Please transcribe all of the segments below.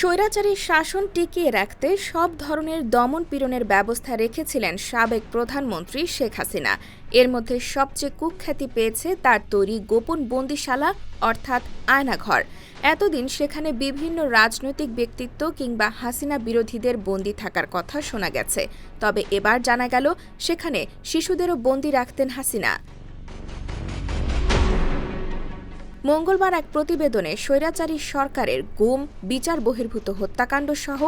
স্বৈরাচারী শাসন টিকিয়ে রাখতে সব ধরনের দমন পীড়নের ব্যবস্থা রেখেছিলেন সাবেক প্রধানমন্ত্রী শেখ হাসিনা। এর মধ্যে সবচেয়ে কুখ্যাতি পেয়েছে তার তৈরি গোপন বন্দিশালা, অর্থাৎ আয়নাঘর। এতদিন সেখানে বিভিন্ন রাজনৈতিক ব্যক্তিত্ব কিংবা হাসিনা বিরোধীদের বন্দি থাকার কথা শোনা গেছে। তবে এবার জানা গেল, সেখানে শিশুদেরও বন্দি রাখতেন হাসিনা। মঙ্গলবার এক প্রতিবেদনে স্বৈরাচারী সরকারের গুম, বিচার বহির্ভূত হত্যাকাণ্ড সহ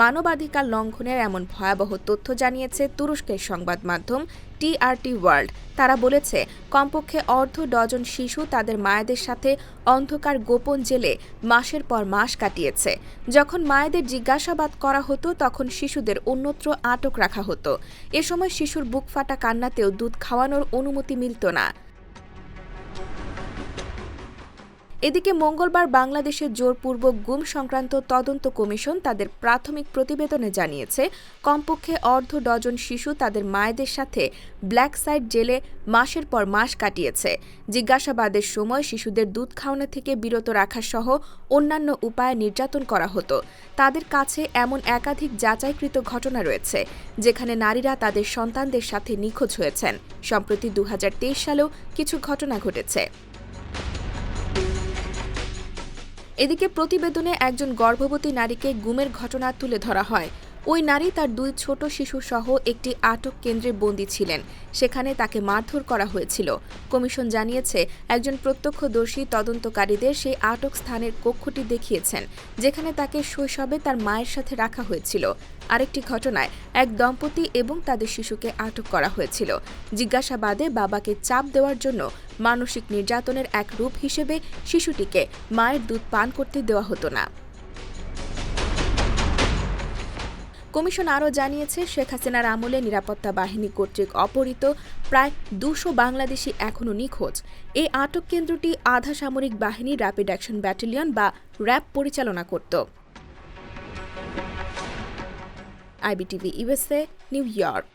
মানবাধিকার লঙ্ঘনের এমন ভয়াবহ তথ্য জানিয়েছে তুরস্কের সংবাদ মাধ্যম টিআরটি ওয়ার্ল্ড। তারা বলেছে, কমপক্ষে অর্ধ ডজন শিশু তাদের মায়েদের সাথে অন্ধকার গোপন জেলে মাসের পর মাস কাটিয়েছে। যখন মায়েদের জিজ্ঞাসাবাদ করা হতো, তখন শিশুদের অন্যত্র আটক রাখা হতো। এ সময় শিশুর বুক ফাটা কান্নাতেও দুধ খাওয়ানোর অনুমতি মিলত না। এদিকে মঙ্গলবার বাংলাদেশের জোরপূর্বক গুম সংক্রান্ত তদন্ত কমিশন তাদের প্রাথমিক প্রতিবেদনে জানিয়েছে, কমপক্ষে অর্ধ ডজন শিশু তাদের মায়েদের সাথে ব্ল্যাক সাইড জেলে মাসের পর মাস কাটিয়েছে। জিজ্ঞাসাবাদের সময় শিশুদের দুধ খাওয়ানো থেকে বিরত রাখা সহ অন্যান্য উপায়ে নির্যাতন করা হতো। তাদের কাছে এমন একাধিক যাচাইকৃত ঘটনা রয়েছে, যেখানে নারীরা তাদের সন্তানদের সাথে নিখোঁজ হয়েছেন। সম্প্রতি দু হাজার তেইশ সালেও কিছু ঘটনা ঘটেছে। এদিকে প্রতিবেদনে একজন গর্ভবতী নারীকে গুমের ঘটনা তুলে ধরা হয়। ওই নারী তার দুই ছোট শিশু সহ একটি আটক কেন্দ্রে বন্দী ছিলেন। সেখানে তাকে মারধর করা হয়েছিল। কমিশন জানিয়েছে, একজন প্রত্যক্ষদর্শী তদন্তকারীদের সেই আটক স্থানের কক্ষটি দেখিয়েছেন, যেখানে তাকে শৈশবে তার মায়ের সাথে রাখা হয়েছিল। আরেকটি ঘটনায় এক দম্পতি এবং তাদের শিশুকে আটক করা হয়েছিল। জিজ্ঞাসাবাদে বাবাকে চাপ দেওয়ার জন্য মানসিক নির্যাতনের এক রূপ হিসেবে শিশুটিকে মায়ের দুধ পান করতে দেওয়া হতো না। কমিশন আরও জানিয়েছে, শেখ হাসিনার আমলে নিরাপত্তা বাহিনী কর্তৃক অপহৃত প্রায় দুশো বাংলাদেশি এখনও নিখোঁজ। এই আটক কেন্দ্রটি আধা সামরিক বাহিনী র্যাপিড অ্যাকশন ব্যাটালিয়ন বা র্যাব পরিচালনা করত। IBTV USA New York.